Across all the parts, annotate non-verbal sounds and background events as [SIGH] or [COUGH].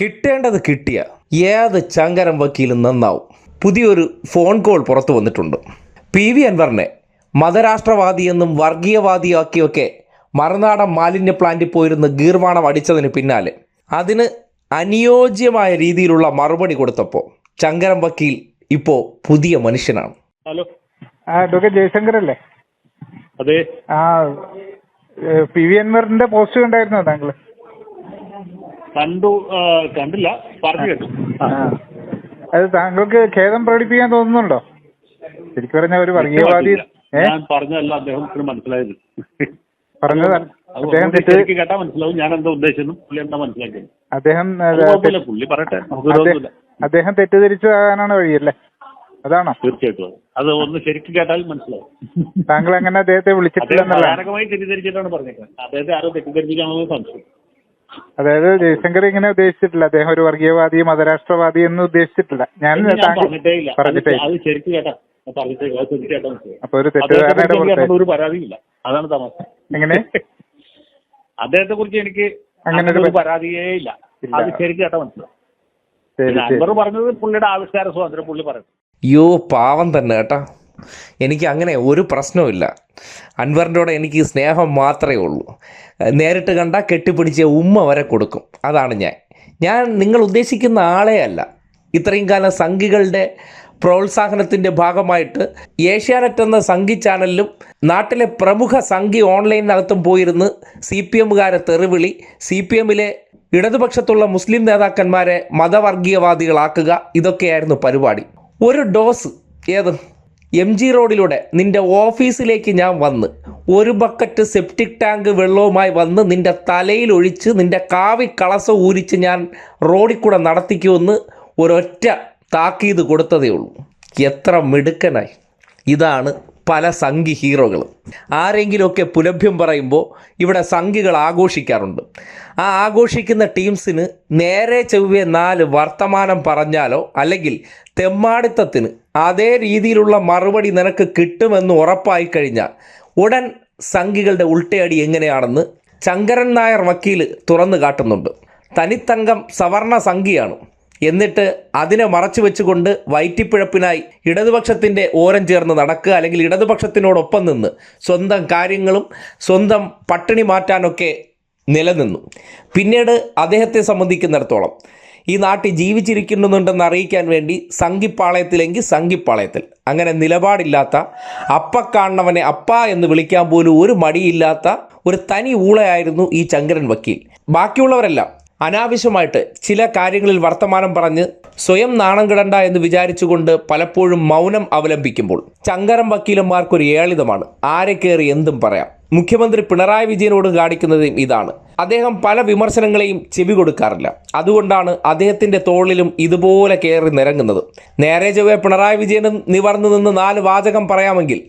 കിട്ടേണ്ടത് കിട്ടിയ ഏത് ചങ്കരം വക്കീലും നന്നാവും. പുതിയൊരു ഫോൺ കോൾ പുറത്തു വന്നിട്ടുണ്ട്. പി വി അൻവറിനെ മതരാഷ്ട്രവാദിയെന്നും വർഗീയവാദിയാക്കിയൊക്കെ മറുനാടൻ മാലിന്യ പ്ലാന്റിൽ പോയിരുന്ന് ഗീർവാണം അടിച്ചതിന് പിന്നാലെ. അതിന് അനുയോജ്യമായ രീതിയിലുള്ള മറുപടി കൊടുത്തപ്പോൾ ചങ്കരം വക്കീൽ ഇപ്പോൾ പുതിയ മനുഷ്യനാണ്. ഹലോ. ജയശങ്കർ അല്ലേ അതെ. ആ പി വി അൻവറിന്റെ പോസ്റ്റ് കണ്ടായിരുന്നോ താങ്കൾ കണ്ടു കണ്ടില്ല. പറഞ്ഞു കേട്ടു. അത് താങ്കൾക്ക് ഖേദം പ്രകടിപ്പിക്കാൻ തോന്നുന്നുണ്ടോ? ശരിക്കും പറഞ്ഞ ഒരു വർഗീയവാദി ഞാൻ പറഞ്ഞതല്ല അദ്ദേഹത്തിന് മനസ്സിലായത്. പറഞ്ഞത്. അദ്ദേഹം തെറ്റ് കേട്ടാ മനസ്സിലാവും ഞാൻ എന്താ ഉദ്ദേശിച്ചെന്നും. പുള്ളി എന്താ മനസ്സിലാക്കിയത്? അദ്ദേഹം പുള്ളി പറയട്ടെ. അദ്ദേഹം- തെറ്റിദ്ധരിച്ചതാകാനാണ് വഴിയല്ലേ അതാണോ? തീർച്ചയായിട്ടും. അത്. ഒന്ന് ശരിക്കും കേട്ടാൽ മനസ്സിലാവും. താങ്കൾ അങ്ങനെ അദ്ദേഹത്തെ വിളിച്ചിട്ടില്ല ഭയാനകമായി തെറ്റിദ്ധരിച്ചിട്ടാണ് പറഞ്ഞേക്കുന്നത്. അദ്ദേഹത്തെ ആരോ തെറ്റിദ്ധരിപ്പിക്കാനുള്ള സംശയം. അതായത് ജയശങ്കർ ഇങ്ങനെ ഉദ്ദേശിച്ചിട്ടില്ല. അദ്ദേഹം ഒരു വർഗീയവാദി മതരാഷ്ട്രവാദി എന്ന് ഉദ്ദേശിച്ചിട്ടില്ല. ഞാൻ പറഞ്ഞിട്ടേ അപ്പൊ ഒരു തെറ്റിദ്ധാരണയുടെ ഒരു പരാതിയില്ല. അതാണ് എങ്ങനെ? [LAUGHS] അദ്ദേഹത്തെ കുറിച്ച് എനിക്ക് അങ്ങനെ ഒരു പരാതിയേ ഇല്ല. അത് ശരിക്കും കേട്ടാ മനസ്സിലാവും. പറഞ്ഞത് പുള്ളിയുടെ ആവിഷ്കാര സ്വാതന്ത്ര്യം പുള്ളി പറയുന്നത് യോ പാവം തന്നെ കേട്ടാ. എനിക്ക് അങ്ങനെ ഒരു പ്രശ്നവുമില്ല അൻവറിന്റെ എനിക്ക് സ്നേഹം മാത്രമേ ഉള്ളൂ. നേരിട്ട് കണ്ടാൽ കെട്ടിപ്പിടിച്ച് ഉമ്മ വരെ കൊടുക്കും. അതാണ് ഞാൻ. ഞാൻ നിങ്ങൾ ഉദ്ദേശിക്കുന്ന ആളെ അല്ല. ഇത്രയും കാലം സംഘികളുടെ പ്രോത്സാഹനത്തിന്റെ ഭാഗമായിട്ട് ഏഷ്യാനെറ്റ് എന്ന സംഘി ചാനലിലും നാട്ടിലെ പ്രമുഖ സംഘി ഓൺലൈനിനകത്തും പോയിരുന്ന് സി പി എമ്മുകാരെ തെറിവിളി സി പി എമ്മിലെ ഇടതുപക്ഷത്തുള്ള മുസ്ലിം നേതാക്കന്മാരെ മതവർഗീയവാദികളാക്കുക ഇതൊക്കെയായിരുന്നു പരിപാടി. ഒരു ഡോസ് ഏത്? എം ജി റോഡിലൂടെ നിന്റെ ഓഫീസിലേക്ക് ഞാൻ വന്ന് ഒരു ബക്കറ്റ് സെപ്റ്റിക് ടാങ്ക് വെള്ളവുമായി വന്ന് നിന്റെ തലയിൽ ഒഴിച്ച് നിന്റെ കാവി കളസ ഊരിച്ച് ഞാൻ റോഡിൽ കൂടെ നടത്തിക്കുമെന്ന് ഒരൊറ്റ താക്കീത് കൊടുത്തതേ ഉള്ളൂ. എത്ര മിടുക്കനായി. ഇതാണ് പല സംഘി ഹീറോകളും. ആരെങ്കിലുമൊക്കെ പുലഭ്യം പറയുമ്പോൾ ഇവിടെ സംഘികൾ ആഘോഷിക്കാറുണ്ട്. ആ ആഘോഷിക്കുന്ന ടീംസിന് നേരെ ചെവ്വേ നാല് വർത്തമാനം പറഞ്ഞാലോ അല്ലെങ്കിൽ തെമ്മാടിത്തത്തിന് അതേ രീതിയിലുള്ള മറുപടി നിനക്ക് കിട്ടുമെന്ന് ഉറപ്പായി കഴിഞ്ഞാൽ ഉടൻ സംഘികളുടെ ഉൾട്ടയടി എങ്ങനെയാണെന്ന് ശങ്കരൻ നായർ വക്കീൽ തുറന്നു കാട്ടുന്നുണ്ട്. തനിത്തങ്കം സവർണ സംഘിയാണ്. എന്നിട്ട് അതിനെ മറച്ചു വെച്ചുകൊണ്ട് വയറ്റിപ്പിഴപ്പിനായി ഇടതുപക്ഷത്തിന്റെ ഓരം ചേർന്ന് നടക്കുക അല്ലെങ്കിൽ ഇടതുപക്ഷത്തിനോടൊപ്പം നിന്ന് സ്വന്തം കാര്യങ്ങളും സ്വന്തം പട്ടിണി മാറ്റാനൊക്കെ നിലനിന്നു. പിന്നീട് അദ്ദേഹത്തെ സംബന്ധിക്കുന്നിടത്തോളം ഈ നാട്ടിൽ ജീവിച്ചിരിക്കുന്നുണ്ടെന്ന് അറിയിക്കാൻ വേണ്ടി സംഘിപ്പാളയത്തിലെങ്കിൽ സംഘിപ്പാളയത്തിൽ. അങ്ങനെ നിലപാടില്ലാത്ത അപ്പ കാണണവനെ അപ്പ എന്ന് വിളിക്കാൻ പോലും ഒരു മടിയില്ലാത്ത ഒരു തനി ഊളയായിരുന്നു ഈ ചങ്കരൻ വക്കീൽ. ബാക്കിയുള്ളവരെല്ലാം അനാവശ്യമായിട്ട് ചില കാര്യങ്ങളിൽ വർത്തമാനം പറഞ്ഞ് സ്വയം നാണം കിടണ്ട എന്ന് വിചാരിച്ചുകൊണ്ട് പലപ്പോഴും മൗനം അവലംബിക്കുമ്പോൾ ചങ്കരം വക്കീലന്മാർക്കൊരു ഏളിതമാണ്. ആരെ കയറി എന്തും പറയാം. മുഖ്യമന്ത്രി പിണറായി വിജയനോട് കാണിക്കുന്നതും ഇതാണ്. അദ്ദേഹം പല വിമർശനങ്ങളെയും ചെവി കൊടുക്കാറില്ല. അതുകൊണ്ടാണ് അദ്ദേഹത്തിന്റെ തോളിലും ഇതുപോലെ കയറി നിരങ്ങുന്നത്. നേരെ ചൊവ്വെ പിണറായി വിജയനും നിവർന്നു നിന്ന് നാല് വാചകം പറയാമെങ്കിൽ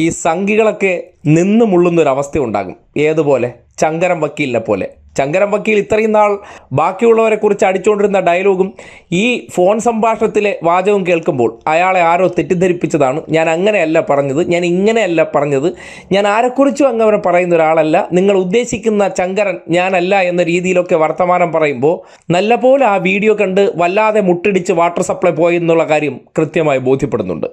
ഈ സംഘികളൊക്കെ നിന്ന് മുള്ളുന്നൊരവസ്ഥ ഉണ്ടാകും. ഏതുപോലെ? ചങ്കരം വക്കീലിനെ പോലെ. ചങ്കരം വക്കീൽ ഇത്രയും നാൾ ബാക്കിയുള്ളവരെ കുറിച്ച് അടിച്ചുകൊണ്ടിരുന്ന ഡയലോഗും ഈ ഫോൺ സംഭാഷണത്തിലെ വാചകവും കേൾക്കുമ്പോൾ അയാളെ ആരോ തെറ്റിദ്ധരിപ്പിച്ചതാണ്. ഞാൻ അങ്ങനെയല്ല പറഞ്ഞത്. ഞാൻ ഇങ്ങനെയല്ല പറഞ്ഞത്. ഞാൻ ആരെക്കുറിച്ചും അങ്ങനെ പറയുന്ന ഒരാളല്ല. നിങ്ങൾ ഉദ്ദേശിക്കുന്ന ചങ്കരൻ ഞാനല്ല എന്ന രീതിയിലൊക്കെ വർത്തമാനം പറയുമ്പോൾ നല്ലപോലെ ആ വീഡിയോ കണ്ട് വല്ലാതെ മുട്ടിടിച്ച് വാട്ടർ സപ്ലൈ പോയി എന്നുള്ള കാര്യം കൃത്യമായി ബോധ്യപ്പെടുന്നുണ്ട്.